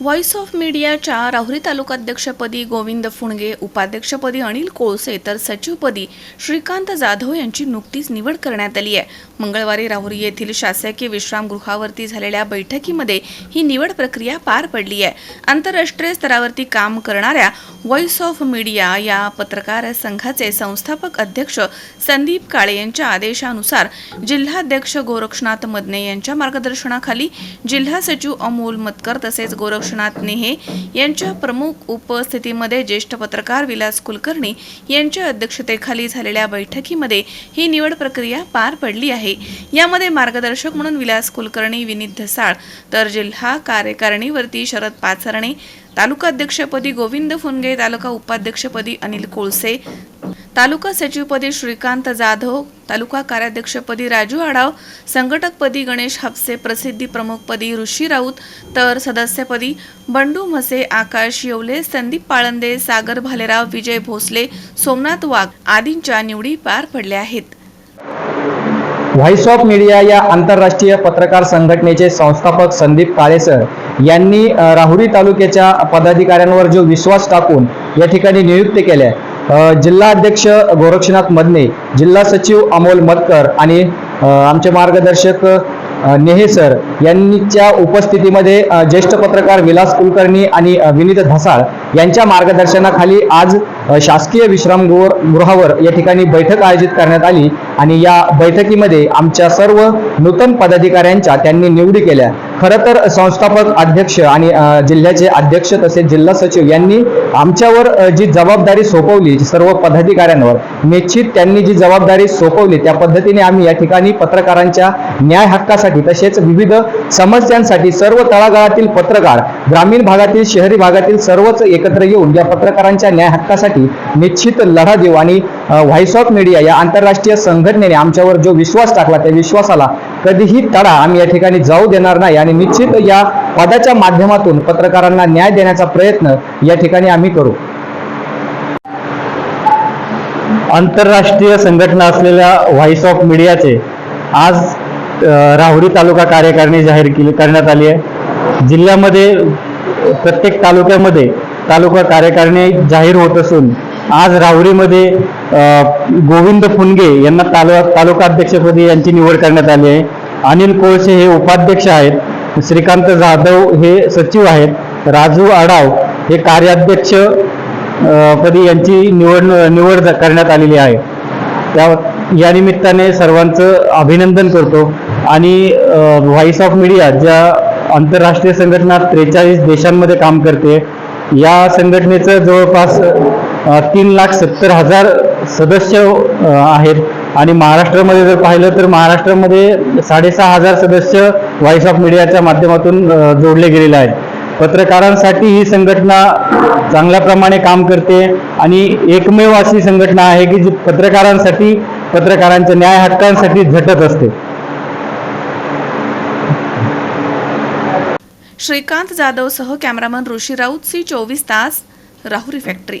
Voice of मीडियाच्या राहुरी तालुकाध्यक्षपदी गोविंद फुणगे उपाध्यक्षपदी अनिल कोळसे तर सचिवपदी श्रीकांत जाधव यांची नुकतीच निवड करण्यात आली आहे. मंगळवारी राहुरी येथील शासकीय विश्रामगृहावरती झालेल्या बैठकीमध्ये ही निवड प्रक्रिया पार पडली आहे. आंतरराष्ट्रीय स्तरावरती काम करणाऱ्या व्हॉइस ऑफ मीडिया या पत्रकार संघाचे संस्थापक अध्यक्ष संदीप काळे यांच्या आदेशानुसार जिल्हाध्यक्ष गोरक्षनाथ मदने यांच्या मार्गदर्शनाखाली जिल्हा सचिव अमोल मतकर तसेच गोरक्षनाथ नेहे. यांच्या प्रमुख उपस्थितीमध्ये ज्येष्ठ पत्रकार विलास कुलकर्णी यांच्या अध्यक्षतेखाली झालेल्या बैठकीमध्ये ही निवड प्रक्रिया पार पडली आहे. यामध्ये मार्गदर्शक म्हणून विलास कुलकर्णी विनीत धसाळ तर जिल्हा कार्यकारिणीवरती शरद पाचरणे तालुका अध्यक्षपदी गोविंद फुनगे तालुका उपाध्यक्षपदी अनिल कोळसे तालुका सचिवपदी श्रीकांत जाधव तालुका कार्याध्यक्षपदी राजू आढाव संघटकपदी गणेश हापसे प्रसिद्धी प्रमुखपदी ऋषी राऊत तर सदस्यपदी बंडू म्हसे आकाश येवले संदीप पाळंदे सागर भालेराव विजय भोसले सोमनाथ वाघ आदींच्या निवडी पार पडल्या आहेत. व्हॉइस ऑफ मीडिया या आंतरराष्ट्रीय पत्रकार संघटनेचे संस्थापक संदीप काळेसर यांनी राहुरी तालुक्याच्या पदाधिकाऱ्यांवर जो विश्वास टाकून या ठिकाणी नियुक्त केल्या जिल्हा अध्यक्ष गोरक्षनाथ मदने जिल्हा सचिव अमोल मतकर आणि आमचे मार्गदर्शक नेहे सर यांच्या उपस्थितीमध्ये ज्येष्ठ पत्रकार विलास कुलकर्णी आणि विनीत धसाळ यांच्या मार्गदर्शनाखाली आज शासकीय विश्रामगृह गृहावर या ठिकाणी बैठक आयोजित करण्यात आली आणि या बैठकीमध्ये आमच्या सर्व नूतन पदाधिकाऱ्यांच्या त्यांनी निवडी केल्या. खरं तर संस्थापक अध्यक्ष आणि जिल्ह्याचे अध्यक्ष तसेच जिल्हा सचिव यांनी आमच्यावर जी जबाबदारी सोपवली सर्व पदाधिकाऱ्यांवर निश्चित त्यांनी जी जबाबदारी सोपवली त्या पद्धतीने आम्ही या ठिकाणी पत्रकारांच्या न्याय हक्कासाठी तसेच विविध समस्यांसाठी सर्व तळागाळातील पत्रकार ग्रामीण भागातील शहरी भागातील सर्वच एकत्र येऊन या पत्रकारांच्या न्याय हक्कासाठी निश्चित लढा देऊ आणि व्हॉइस ऑफ मीडिया या आंतरराष्ट्रीय संघटनेने आमच्यावर जो विश्वास टाकला त्या विश्वासाला कधीही तडा आम्ही या ठिकाणी जाऊ देणार नाही आणि निश्चित या पदाच्या माध्यमातून पत्रकारांना न्याय देण्याचा प्रयत्न या ठिकाणी आम्ही करू. आंतरराष्ट्रीय संघटना असलेल्या व्हॉइस ऑफ मीडियाचे आज राहुरी तालुका कार्यकारिणी जाहीर केली करण्यात आली आहे. जिल्ह्यामध्ये प्रत्येक तालुक्यामध्ये तालुका कार्यकारिणी जाहीर होत असून आज राहुरीमध्ये गोविंद फुनगे यांना तालुका तालुका अध्यक्षपदी यांची निवड करण्यात आली आहे. अनिल कोळसे हे उपाध्यक्ष आहेत. श्रीकांत जाधव हे सचिव आहेत. राजू आडाव हे कार्याध्यक्ष पदी यांची निवड निवड करण्यात आलेली आहे. त्या या निमित्ताने सर्वांचं अभिनंदन करतो. आणि व्हॉइस ऑफ मीडिया ज्या आंतरराष्ट्रीय संघटना त्रेचाळीस देशांमध्ये काम करते या संघटनेचं जवळपास तीन लाख सत्तर हजार सदस्य आहेत. आणि महाराष्ट्रामध्ये जर पाहिलं तर महाराष्ट्रामध्ये साडेसहा हजार सदस्य व्हॉइस ऑफ मीडियाच्या माध्यमातून जोडले गेलेले आहेत. पत्रकारांसाठी ही संघटना चांगल्या प्रमाणे काम करते आणि एकमेव अशी संघटना आहे की जी पत्रकारांसाठी पत्रकारांच्या न्याय हक्कांसाठी झटत असते. श्रीकांत जाधव सह कॅमेरामन ऋषी राऊत सी चोवीस तास राहुरी फॅक्टरी.